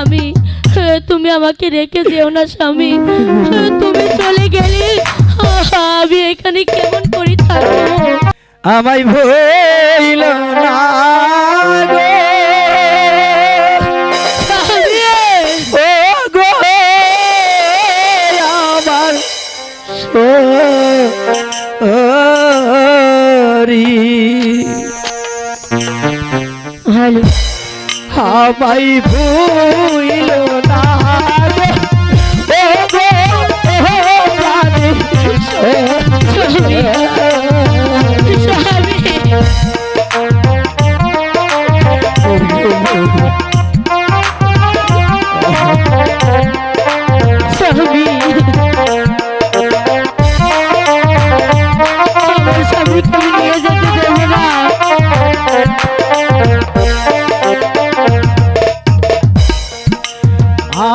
স্বামী তুমি আমাকে রেখে যেও না স্বামী। তুমি চলে গেলে আমি এখানে কেমন করি থাকব? আমায় ভুল না সবাই ভুইলো।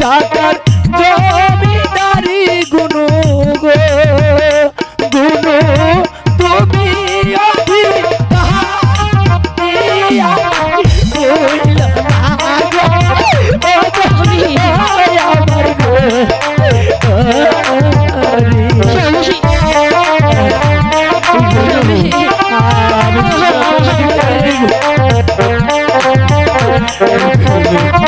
টাকার জমিদারি গুনো গো গুনো তুমি Thank you.